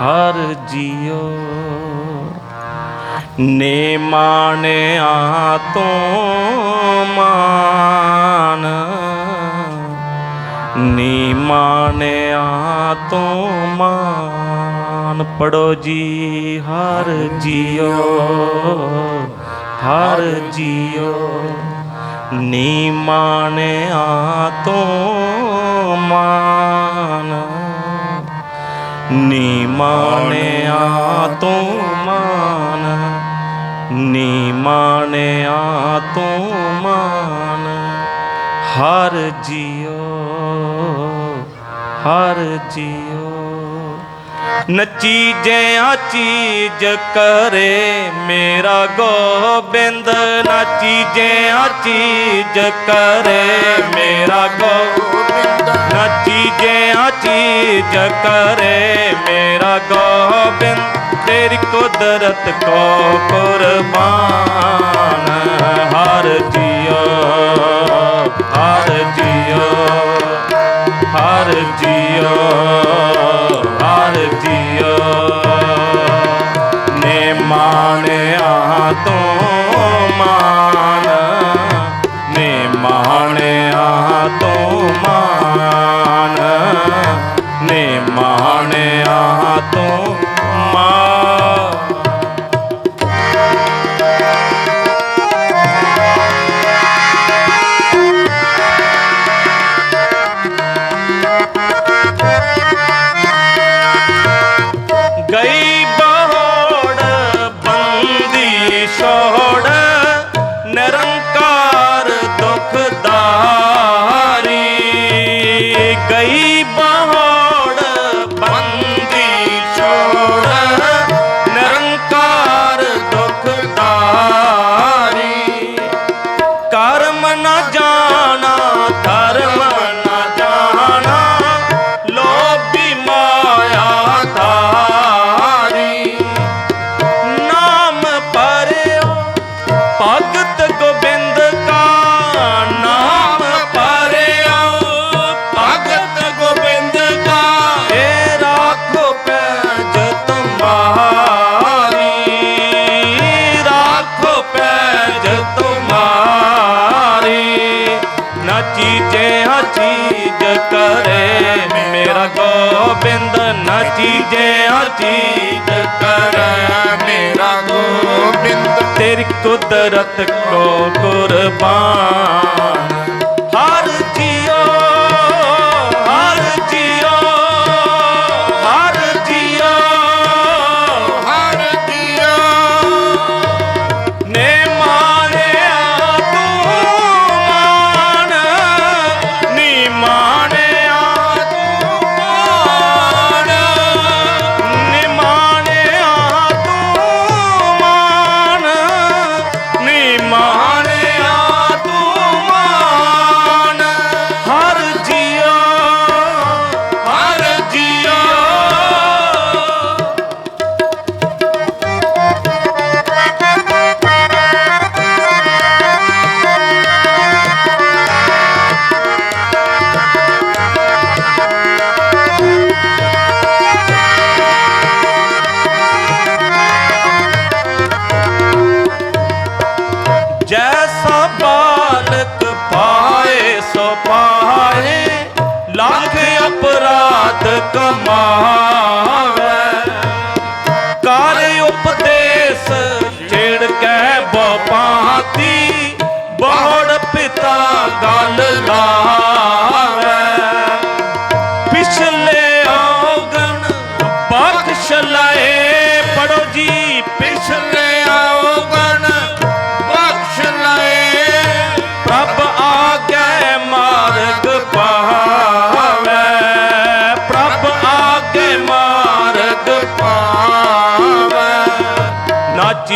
ਹਰ JIO ਨੇ ਮਾਣਿਆ ਤੋਂ ਮਾਨ। ਨੀ ਮਾਣਿਆ ਤੋਂ ਮਾਨ। ਪੜੋ ਜੀ, ਹਰ ਜੀਓ ਹਰ ਜੀਓ ਨੀ ਮਾਣਿਆ ਤੋਂ ਮਾਨ। ਨੀ ਮਾਣਿਆ ਤੂੰ ਮਾਨ ਨੀ ਮਾਣਿਆ ਤੂੰ ਮਾਨ। ਹਰ ਜੀਓ ਹਰ ਜੀਓ। ਨੱਚੀ ਜਿਆ ਚੀਜ ਕਰੇ ਮੇਰਾ ਗੋਬਿੰਦ ਨੱਚੀ ਜਿਆ ਚੀਜ ਕਰੇ ਮੇਰਾ ਗੋਬਿੰਦ ਨੱਚੀ ਜਿਆ ਚੀਜ ਕਰੇ ਮੇਰਾ ਗੋਬਿੰਦ। ਤੇਰੀ ਕੁਦਰਤ ਕੋ ਕੁਰਬਾਨ, ਹਰ ਜੀਓ ਹਰ ਜੀਓ ਹਰ ਜੀਓ। ਬਿੰਦ ਨਾ ਚੀਜੇ ਹਾ ਚੀਜ ਮੇਰਾ ਗੋਬਿੰਦ। ਤੇਰੀ ਕੁਦਰਤ ਕੋ ਕੁਰਬਾਨ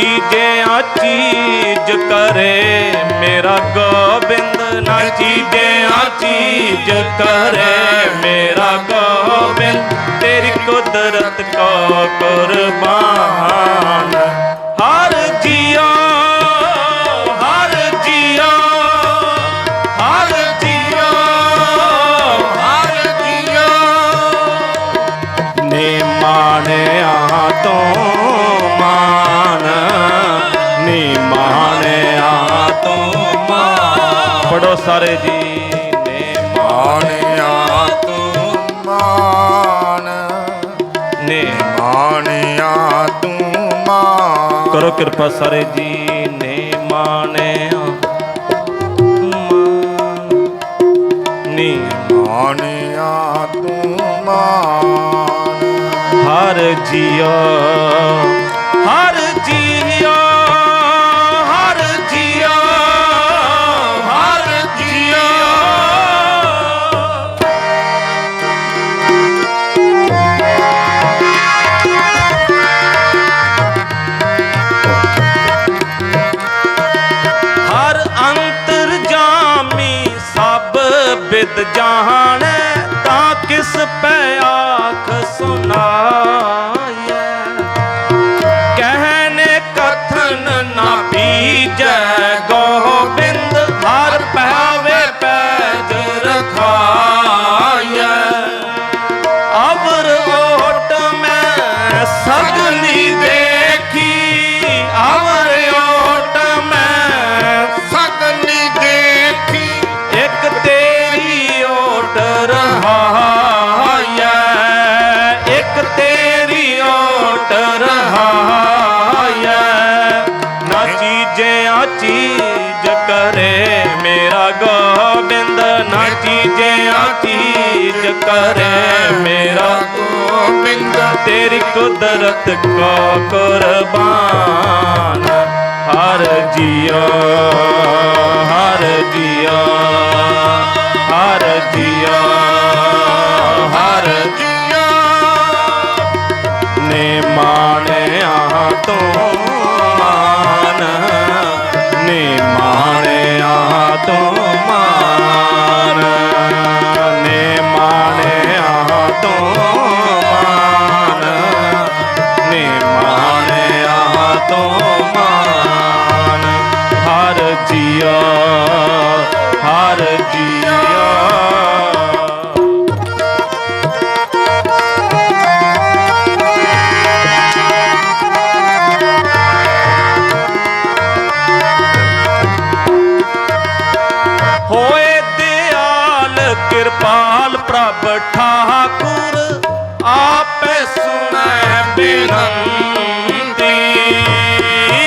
ਨਾ ਚੀਜੇ ਚੀਜ ਕਰੇ ਮੇਰਾ ਗੋਬਿੰਦ ਨਾ। ਚੀਜੇ ਆ ਚੀਜ ਕਰੇ ਮੇਰਾ ਗੋਬਿੰਦ। ਤੇਰੀ ਕੁਦਰਤ ਕੋ ਕੁਰਬਾਨ। ਸਾਰੇ ਜੀ ਨੇ ਮਾਨਿਆ ਤੂੰ ਮਾਨ ਨੇ ਮਾਨਿਆ ਤੂੰ ਮਾਨ ਕਰੋ ਕਿਰਪਾ ਸਾਰੇ ਜੀ ਨੇ ਮਾਣਿਆ ਮਾਨ ਨੀ ਮਾਨਿਆ ਤੂੰ ਮਾਨ ਹਰ ਜੀਆ। ਬਿਦ ਜਾਣੈ ਤਾਂ ਕਿਸ ਪੈ ਗੋਬਿੰਦ ਨਾ ਚੀਜ਼ਿਆਂ ਚੀਜ਼ ਕਰੇ ਮੇਰਾ। ਗੋਬਿੰਦ ਤੇਰੀ ਕੁਦਰਤ ਕੋ ਕੁਰਬਾਨ। ਹਰ ਜੀਆ ਹਰ ਜੀਆ ਹਰ ਜੀਆ ਹਰ ਜੀਆ ਨੇ ਮਾਣਿਆ ਤੂੰ ਮਾਨ ਨੇ ਮਾਣਿਆ ਤੂੰ ਕਿਰਪਾਲ ਠਾਕੁਰ ਆਪੇ ਸੁਣੈ ਬੇਨੰਤੀ।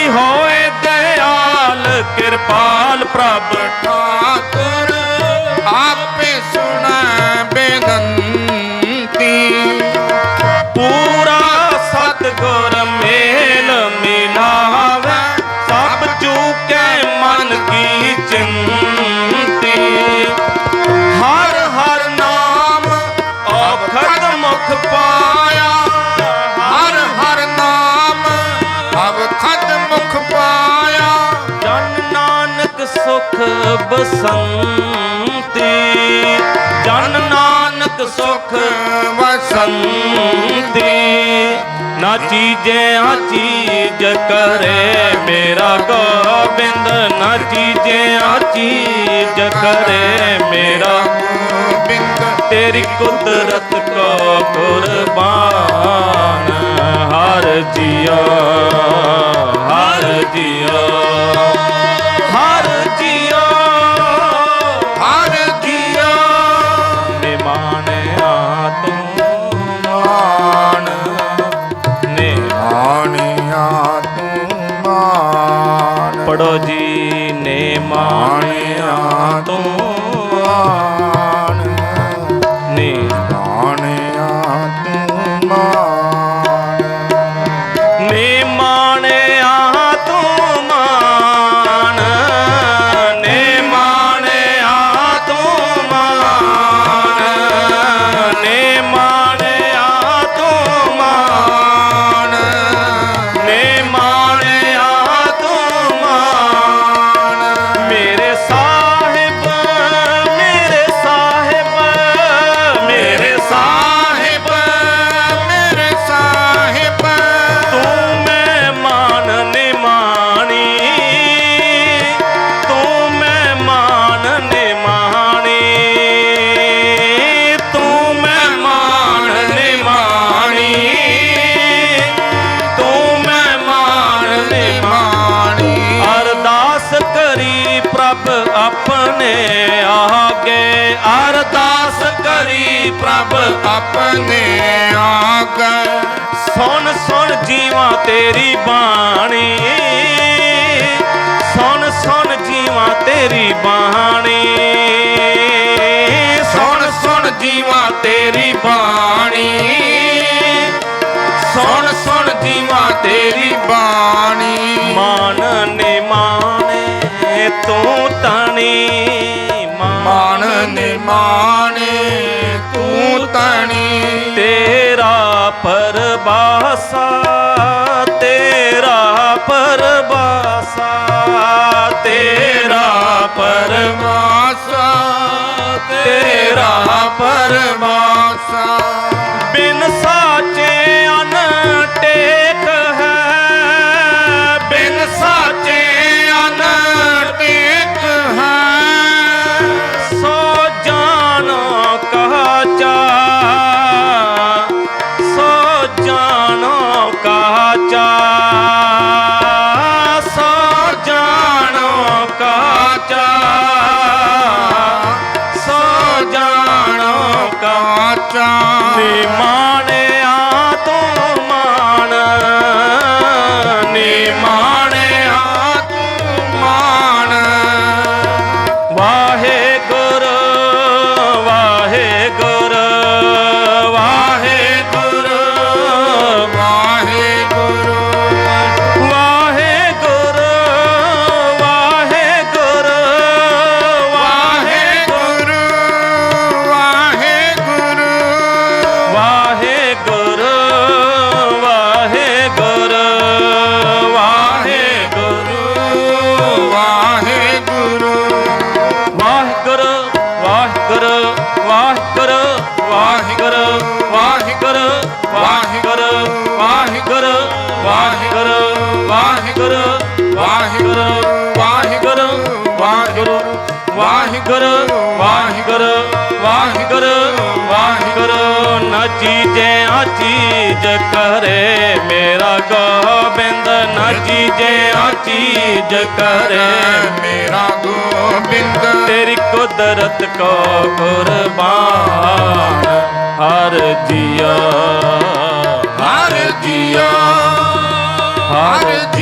ਹੋਏ ਦਿਆਲ ਕਿਰਪਾਲ ਪ੍ਰਭ ਠਾਕੁਰ। ਬਸੰਤੀ। ਜਨ ਨਾਨਕ ਸੁਖ ਬਸੰਤੀ। ਨਾ ਚੀਜ਼ਿਆਂ ਚੀਜ਼ ਕਰੇ ਮੇਰਾ ਗੋਬਿੰਦ। ਨਾ ਚੀਜ਼ਿਆਂ ਚੀਜ਼ ਕਰੇ ਮੇਰਾ ਗੋਬਿੰਦ। ਤੇਰੀ ਕੁਦਰਤ ਕੋ ਕੁਰਬਾਨ ਆਗੇ, ਅਰਦਾਸ ਕਰੀ ਪ੍ਰਭ ਆਪਣੇ ਆਗੇ। ਸੁਣ ਸੁਣ ਜੀਵਾ ਤੇਰੀ ਬਾਣੀ। ਸੁਣ ਸੁਣ ਜੀਵਾ ਤੇਰੀ ਬਾਣੀ। ਸੁਣ ਸੁਣ ਜੀਵਾ ਤੇਰੀ ਬਾਣੀ। ਸੁਣ ਸੁਣ ਜੀਵਾ ਤੇਰੀ ਬਾਣੀ। ਮਨ ਨੇ ਮਾਂ ਤੂੰ ਤਣੀ ਮਾਨ ਨਿਮਾਣੇ ਤੂੰ ਤਣੀ। ਤੇਰਾ ਪਰਬਾਸਾ ਤੇਰਾ ਪਰਬਾਸਾ ਤੇਰਾ ਪਰ ਪਰਮਾਸਾ ਤੇਰਾ ਪਰਮਾਸਾ ਜਾਣੋ ਕਾ ਚਾ ਸੋ ਜਾਣੋ ਕਾ ਚਾ ਸੋ ਜਾਣੋ ਕਾ ਚਾ ਨੀ ਮਾਣਿਆ ਵਾਹਿਗੁਰੂ ਵਾਹਿਗੁਰੂ ਵਾਹਿਗੁਰੂ ਨਾ ਚੀਜੇ ਆ ਚੀਜ਼ ਕਰੇ ਮੇਰਾ ਗੋਬਿੰਦ ਨਾ ਚੀਜੇ ਆ ਚੀਜ਼ ਕਰੇ ਮੇਰਾ ਗੋਬਿੰਦ। ਤੇਰੀ ਕੁਦਰਤ ਕੋ ਕੁਰਬਾਨ ਹਰ ਜੀਆ ਹਰ ਜੀਆ ਹਰ ਜੀਆ ਹਰ